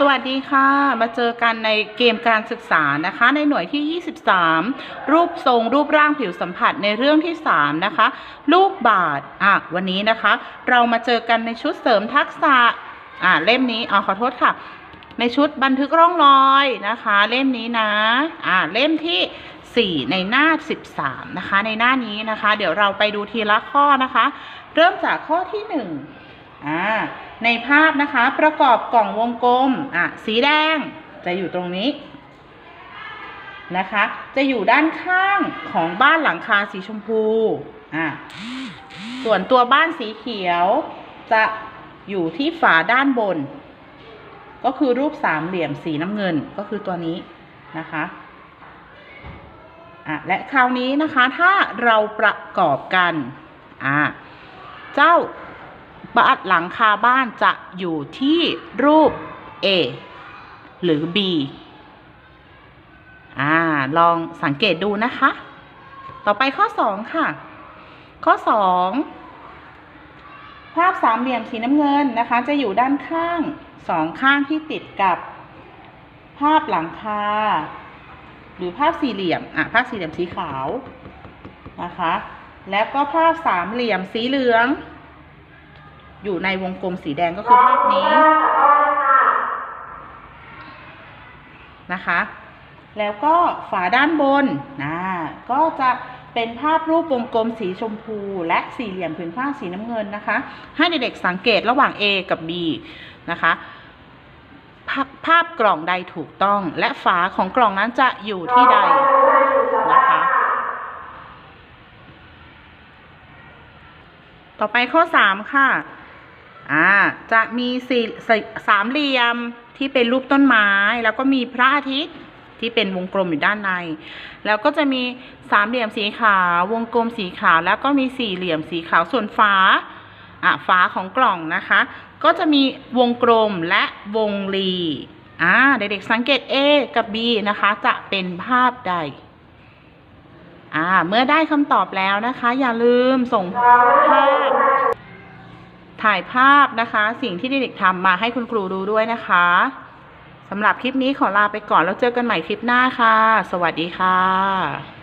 สวัสดีค่ะ มาเจอกันในเกมการศึกษานะคะ ในหน่วยที่ 23 รูปทรงรูปร่างผิวสัมผัสในเรื่องที่ 3 นะคะ ลูกบาศก์อะวันนี้นะคะ เรามาเจอกันในชุดเสริมทักษะอะเล่มนี้เอขอโทษค่ะ ในชุดบันทึกร่องรอยนะคะ เล่มนี้นะอ่าเล่มที่ 4 ในหน้า 13 นะคะ ในหน้านี้นะคะ เดี๋ยวเราไปดูทีละข้อนะคะ เริ่มจากข้อที่ 1 อ่าในภาพนะคะประกอบกล่องวงกลมอะสีแดงจะอยู่ตรงนี้นะคะ จะอยู่ด้านข้างของบ้านหลังคาสีชมพูอะส่วนตัวบ้านสีเขียวจะอยู่ที่ฝาด้านบน ก็คือรูปสามเหลี่ยมสีน้ำเงินก็คือตัวนี้นะคะอะและคราวนี้นะคะถ้าเราประกอบกันอะเจ้า บ้านหลังคาบ้านจะอยู่ที่รูป A หรือ B อ่า ลองสังเกตดูนะคะ ต่อไปข้อ 2 ค่ะ ข้อ 2 ภาพสามเหลี่ยมสีน้ำเงินนะคะ จะอยู่ด้านข้างสองข้างที่ติดกับภาพหลังคา หรือภาพสี่เหลี่ยม อะ ภาพสี่เหลี่ยมสีขาวนะคะ แล้วก็ภาพสามเหลี่ยมสีเหลือง อยู่ในวงกลมสีแดงก็คือภาพนี้นะคะ แล้วก็ฝาด้านบนนะก็จะเป็นภาพรูปวงกลมสีชมพูและสี่เหลี่ยมผืนผ้าสีน้ำเงินนะคะ ให้เด็กๆสังเกตระหว่าง A กับ B นะคะภาพภาพกล่องใดถูกต้อง และฝาของกล่องนั้นจะอยู่ที่ใดนะคะ ต่อไปข้อ 3 ค่ะ อ่าจะมีสี่สามเหลี่ยมที่เป็นรูปต้นไม้ แล้วก็มีพระอาทิตย์ที่เป็นวงกลมอยู่ด้านใน แล้วก็จะมีสามเหลี่ยมสีขาว วงกลมสีขาว แล้วก็มีสี่เหลี่ยมสีขาวส่วนฝาอะฝาของกล่องนะคะ ก็จะมีวงกลมและวงรีอ่าเด็กๆสังเกต A กับ B นะคะ จะเป็นภาพใดอ่าเมื่อได้คำตอบแล้วนะคะ อย่าลืมส่งภาพ ถ่ายภาพนะคะ สิ่งที่เด็กๆทำมาให้คุณครูดูด้วยนะคะสำหรับคลิปนี้ขอลาไปก่อนแล้วเจอกันใหม่คลิปหน้าค่ะ สวัสดีค่ะ